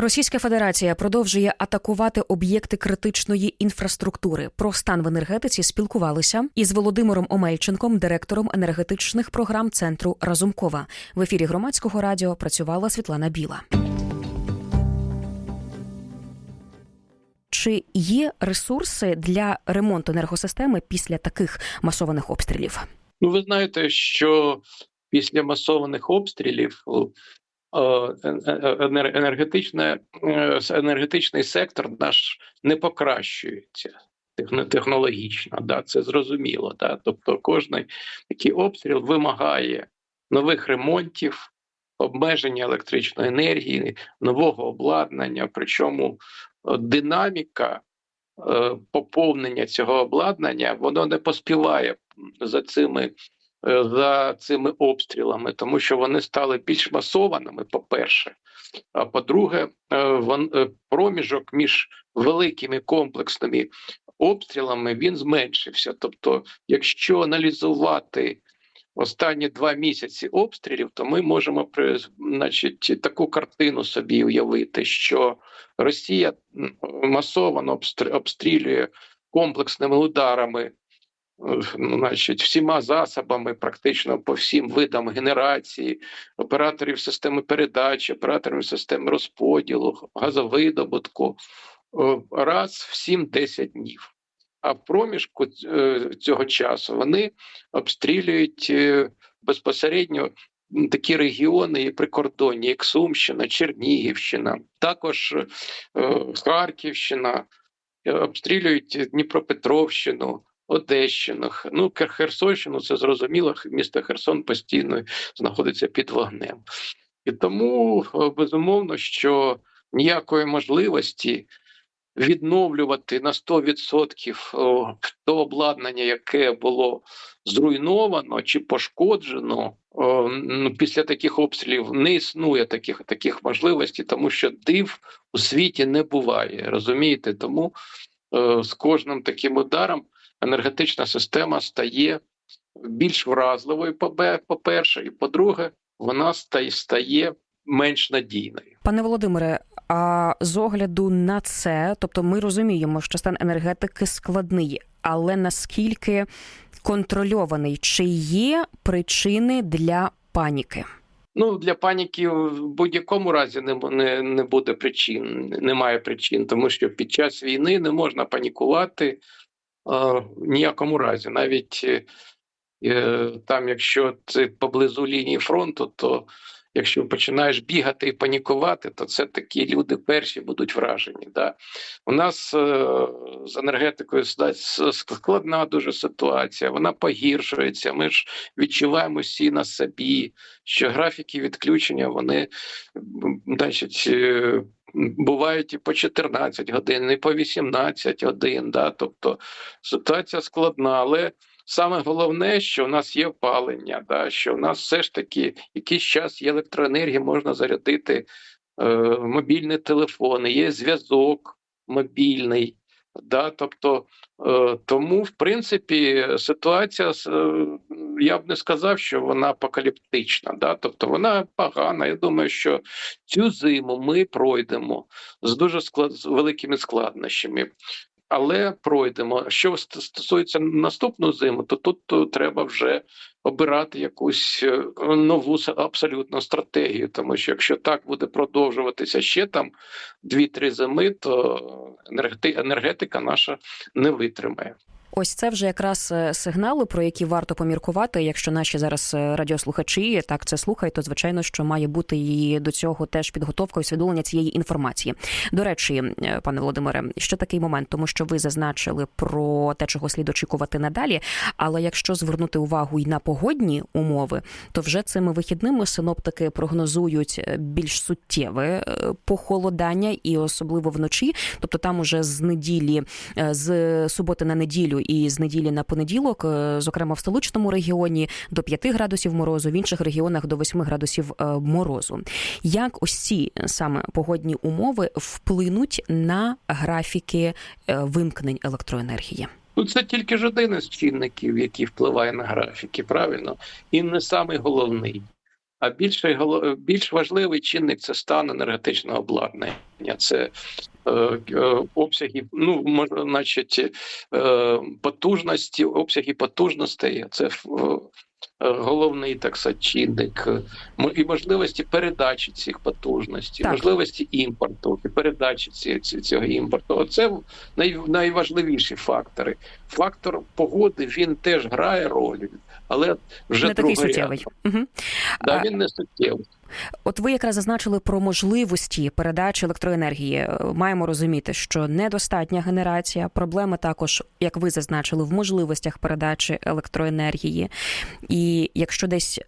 Російська Федерація продовжує атакувати об'єкти критичної інфраструктури. Про стан в енергетиці спілкувалися із Володимиром Омельченком, директором енергетичних програм центру Разумкова. В ефірі громадського радіо працювала Світлана Біла. Чи є ресурси для ремонту енергосистеми після таких масованих обстрілів? Ну, ви знаєте, що після масованих обстрілів енергетичне, е, енергетичний сектор наш не покращується техно- технологічно. Да, це зрозуміло. Да? Тобто, кожний такий обстріл вимагає нових ремонтів, обмеження електричної енергії, нового обладнання. Причому е, динаміка е, поповнення цього обладнання воно не поспіває за цими е, за цими обстрілами, тому що вони стали більш масованими. По-перше, а по-друге, е, е, проміжок між великими комплексними обстрілами він зменшився. Тобто, якщо аналізувати останні два місяці обстрілів, то ми можемо значить, таку картину собі уявити, що Росія м, масово обстрілює комплексними ударами е, значить, всіма засобами, практично по всім видам генерації, операторів системи передачі, операторів системи розподілу, газовидобутку е, раз в 7-10 днів. А в проміжку е, цього часу вони обстрілюють е, безпосередньо такі регіони і прикордонні, як Сумщина, Чернігівщина, також Харківщина, обстрілюють Дніпропетровщину, Одещину, ну Хер- Херсонщину, це зрозуміло, місто Херсон постійно знаходиться під вогнем. І тому е, безумовно, що ніякої можливості відновлювати на 100% о, то обладнання, яке було зруйновано чи пошкоджено після таких обстрілів, не існує таких, таких можливостей, тому що див у світі не буває. Розумієте? Тому е, з кожним таким ударом енергетична система стає більш вразливою, побе- по-перше, і по-друге, вона стає, менш надійною. Пане Володимире, а з огляду на це, тобто ми розуміємо, що стан енергетики складний, але наскільки контрольований, чи є причини для паніки? Ну для паніки в будь-якому разі не, не, не буде причин, немає причин, тому що під час війни не можна панікувати в ніякому разі. Навіть е, там, якщо це поблизу лінії фронту, то якщо починаєш бігати і панікувати, то це такі люди перші будуть вражені. Да? У нас е, з енергетикою складна дуже ситуація, вона погіршується. Ми ж відчуваємо всі на собі що графіки відключення вони значить, е, бувають і по 14 годин, і по 18 годин. Да? Тобто ситуація складна, але саме головне, що в нас є опалення, да? що в нас все ж таки якийсь час є електроенергія, можна зарядити е, мобільні телефони, є зв'язок мобільний. Да, тобто, е, тому, в принципі, ситуація е, я б не сказав, що вона апокаліптична. Да? Тобто вона погана. Я думаю, що цю зиму ми пройдемо з дуже склад, з великими складнощами. Але пройдемо. Що стосується наступну зиму, то тут то треба вже обирати якусь е, нову абсолютно стратегію. Тому що якщо так буде продовжуватися ще там 2-3 зими, то енергети- енергетика наша не витримає. Ось це вже якраз е, сигнали, про які варто поміркувати. Якщо наші зараз е, радіослухачі так це слухають, то звичайно, що має бути і до цього теж підготовка усвідомлення цієї інформації. До речі, е, пане Володимире, ще такий момент, тому що ви зазначили про те, чого слід очікувати надалі. Але якщо звернути увагу і на погодні умови, то вже цими вихідними синоптики прогнозують більш суттєве похолодання, і особливо вночі. Тобто там уже з неділі, з суботи на неділю і з неділі на понеділок, е, зокрема в столичному регіоні, до 5 градусів морозу, в інших регіонах до 8 градусів е, морозу. Як ось ці саме погодні умови вплинуть на графіки е, вимкнень електроенергії? Ну, це тільки ж один із чинників, який впливає на графіки, правильно, і не самий головний. А більше голо- більш важливий чинник це стан енергетичного обладнання. Це е, е, обсяги, ну можна, значить, е, потужності, обсяги потужностей. Це головний так сказати, чинник М- і можливості передачі цих потужностей, Так. можливості імпорту і передачі ці, ці, цього імпорту. Оце най, найважливіші фактори. Фактор погоди він теж грає роль, але вже не такий суттєвий. Угу. Да, він не суттєвий. От ви якраз зазначили про можливості передачі електроенергії. Е, Маємо розуміти, що недостатня генерація, проблеми також, як ви зазначили, в можливостях передачі електроенергії. І якщо десь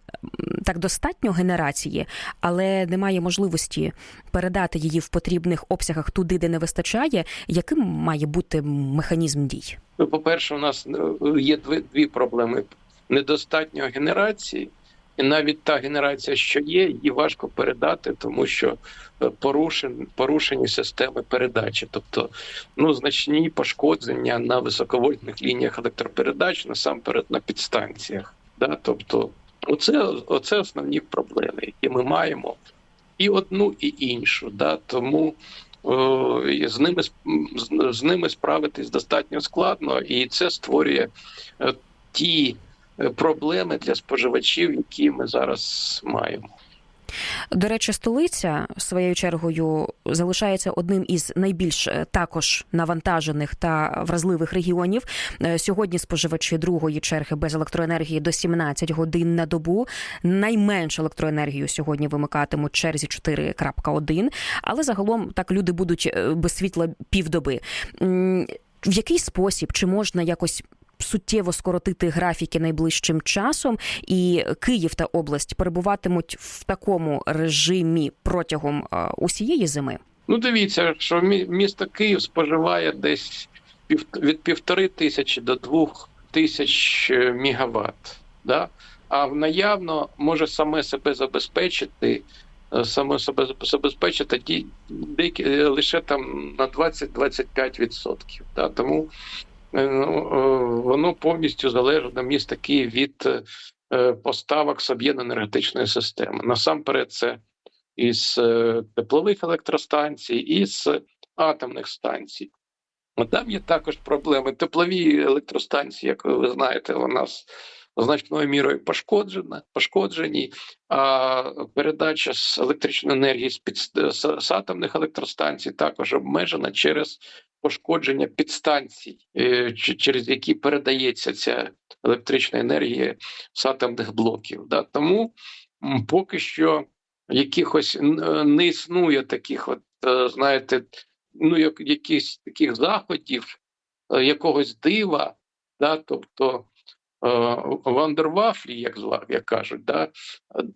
так достатньо генерації, але немає можливості передати її в потрібних обсягах туди, де не вистачає, яким має бути механізм дій? Ну, по-перше, у нас е, є дві проблеми: недостатньо генерації, і навіть та генерація, що є, її важко передати, тому що е, порушен, порушені системи передачі, тобто ну, значні пошкодження на високовольтних лініях електропередач, насамперед на підстанціях. Да? Тобто, оце, оце основні проблеми, які ми маємо, і одну, і іншу. Да? Тому О, і з ними з- з ними справитись достатньо складно, і це створює е, ті е, проблеми для споживачів, які ми зараз маємо. До речі, столиця своєю чергою залишається одним із найбільш е, також навантажених та вразливих регіонів. Е, Сьогодні споживачі другої черги без електроенергії до 17 годин на добу. Найменшу електроенергію сьогодні вимикатимуть черзі 4.1, але загалом так люди будуть е, без світла півдоби. В який спосіб чи можна якось суттєво скоротити графіки найближчим часом, і Київ та область перебуватимуть в такому режимі протягом е, усієї зими. Ну, дивіться, що мі- місто Київ споживає десь від півтори тисячі до двох тисяч е, мегаватт. Да? А в наявно може саме себе забезпечити, е, саме себе забезпечити лише там на 20-25%. Да? Тому воно повністю залежить міст Київ від е, поставок з об'єднаної системи. Насамперед, це із е, теплових електростанцій, і з атомних станцій. Там є також проблеми. Теплові електростанції, як ви знаєте, у нас значною мірою пошкоджена, пошкоджені, а передача з електричної енергії з, під, з, атомних електростанцій також обмежена через пошкодження підстанцій, е, через які передається ця електрична енергія з атомних блоків. Да? Тому поки що якихось не існує таких, от е, знаєте, ну як якихось таких заходів, е, якогось дива, да, тобто вандервафлі, як як кажуть, да, е,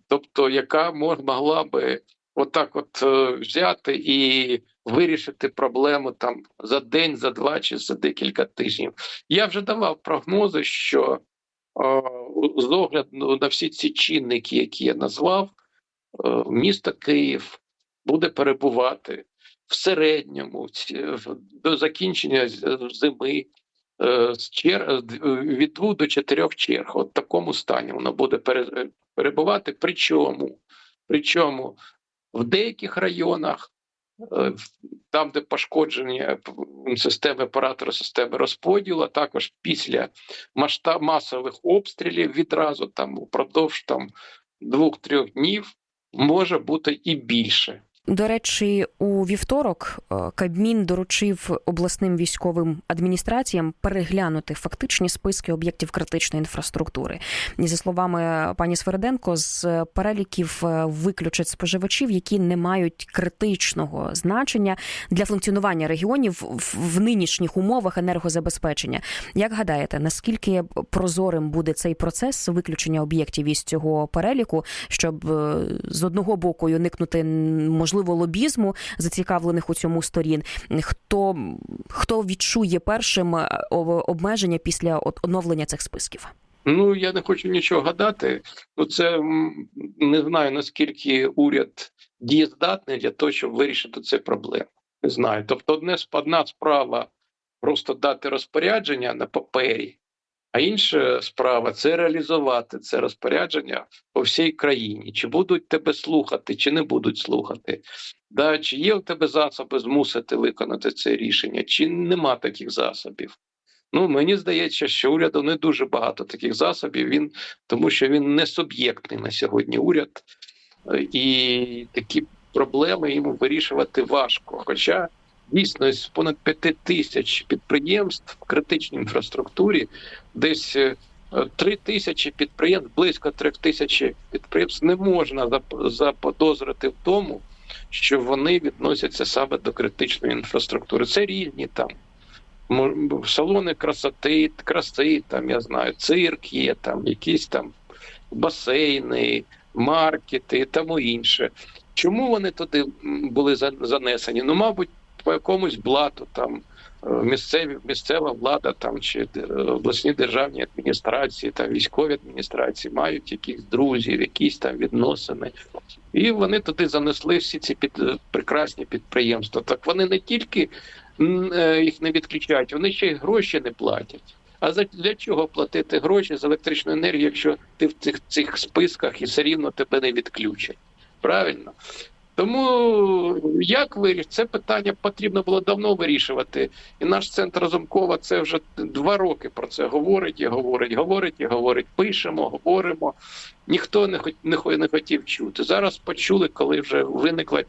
тобто, яка могла би отак, от е, взяти і вирішити проблему там за день, за два чи за декілька тижнів. Я вже давав прогнози, що е, з огляду на всі ці чинники, які я назвав е, місто Київ буде перебувати в середньому до закінчення зими е, з чер... е, е, від двох до чотирьох черг. От в такому стані воно буде пере- перебувати. Причому, причому в деяких районах, е, там, де пошкоджені е, системи оператора системи розподілу, також після масштаб масових обстрілів відразу там упродовж там двох-трьох днів може бути і більше. До речі, у вівторок е, Кабмін доручив обласним військовим адміністраціям переглянути фактичні списки об'єктів критичної інфраструктури. І за словами пані Свериденко, з переліків е, виключать споживачів, які не мають критичного значення для функціонування регіонів в- нинішніх умовах енергозабезпечення. Як гадаєте, наскільки прозорим буде цей процес виключення об'єктів із цього переліку, щоб е, з одного боку уникнути м, можливо лобізму зацікавлених у цьому сторін? Хто хто відчує першим е, обмеження після оновлення цих списків? Ну я не хочу нічого гадати. Ну це не знаю наскільки уряд дієздатний для того, щоб вирішити цю проблему. Не знаю. Тобто, одне одна справа просто дати розпорядження на папері, А інша справа це реалізувати це розпорядження по всій країні. Чи будуть тебе слухати, чи не будуть слухати. Да, чи є у тебе засоби змусити виконати це рішення, чи нема таких засобів. Ну, мені здається, що уряду не дуже багато таких засобів, він, тому що він не суб'єктний на сьогодні уряд, Е, і такі проблеми йому вирішувати важко. Хоча дійсно з понад п'яти тисяч підприємств в критичній інфраструктурі, десь е, три тисячі підприємств, близько трьох тисяч підприємств не можна заподозрити в тому, що вони відносяться саме до критичної інфраструктури. Це різні там салони красоти, краси, там я знаю, цирк є, там якісь там басейни, маркети і тому інше. Чому вони туди були занесені? Ну, мабуть, по якомусь блату там. е, Місцеві місцева влада там чи е, обласні державні адміністрації, там військові адміністрації мають якихось друзів, якісь там відносини, і вони туди занесли всі ці під е, прекрасні підприємства. Так вони не тільки їх не відключають, вони ще й гроші не платять. А за для чого платити гроші за електричну енергію, якщо ти в цих цих списках і все рівно тебе не відключать? Правильно? Тому як вирішити? Це питання потрібно було давно вирішувати. І наш центр Разумкова це вже два роки про це говорить і говорить, говорить і говорить. Пишемо, говоримо. Ніхто не хот- не хо- не хотів чути. Зараз почули, коли вже виникла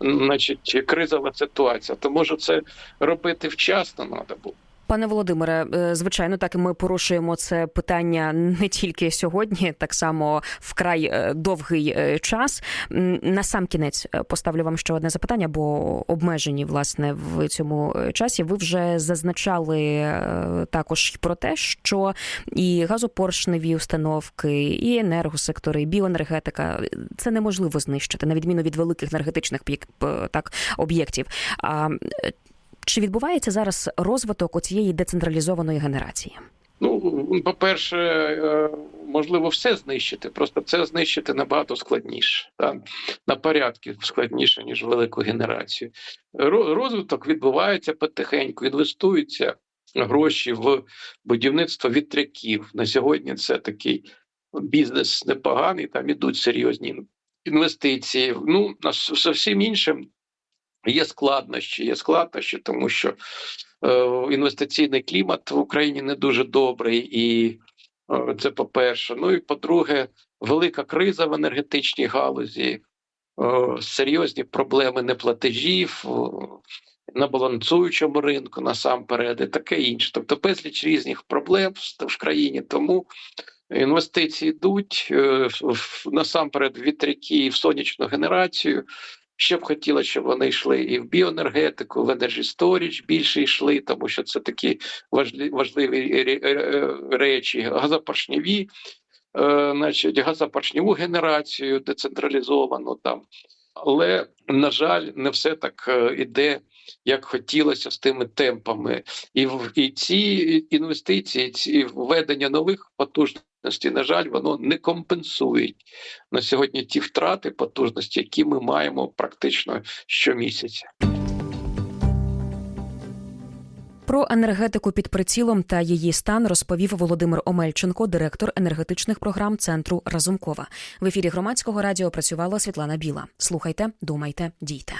значить, кризова ситуація. То може це робити вчасно треба було. Пане Володимире, е, звичайно, так ми порушуємо це питання не тільки сьогодні, так само вкрай е, довгий е, час. На сам кінець поставлю вам ще одне запитання, бо обмежені власне в цьому часі. Ви вже зазначали також про те, що і газопоршневі установки, і енергосектори, і біоенергетика це неможливо знищити, на відміну від великих енергетичних так об'єктів. А чи відбувається зараз розвиток оцієї децентралізованої генерації? Ну, по-перше, е, можливо, все знищити. Просто це знищити набагато складніше, та, на порядки складніше, ніж велику генерацію. Розвиток відбувається потихеньку, інвестуються гроші в будівництво вітряків. На сьогодні це такий бізнес непоганий, там ідуть серйозні інвестиції. Ну, на с- іншим є складнощі. Є складнощі, тому що е, інвестиційний клімат в Україні не дуже добрий, і е, це по-перше. Ну і по-друге, велика криза в енергетичній галузі, е, серйозні проблеми неплатежів. е, На балансуючому ринку насамперед і таке інше. Тобто безліч різних проблем в- країні. Тому інвестиції йдуть е, насамперед в вітряки в сонячну генерацію. Ще б хотілося, щоб вони йшли і в біоенергетику, в Energy Storage більше йшли, тому що це такі важливі, ре- е, речі, газопоршневі, е, значить, газопоршневу генерацію децентралізовану там. Але, на жаль, не все так е, іде, як хотілося з тими темпами. І, і ці інвестиції, ці введення нових потужностей, на жаль, воно не компенсують на сьогодні ті втрати потужності, які ми маємо практично щомісяця. Про енергетику під прицілом та її стан розповів Володимир Омельченко, директор енергетичних програм центру Разумкова. В ефірі громадського радіо працювала Світлана Біла. Слухайте, думайте, дійте.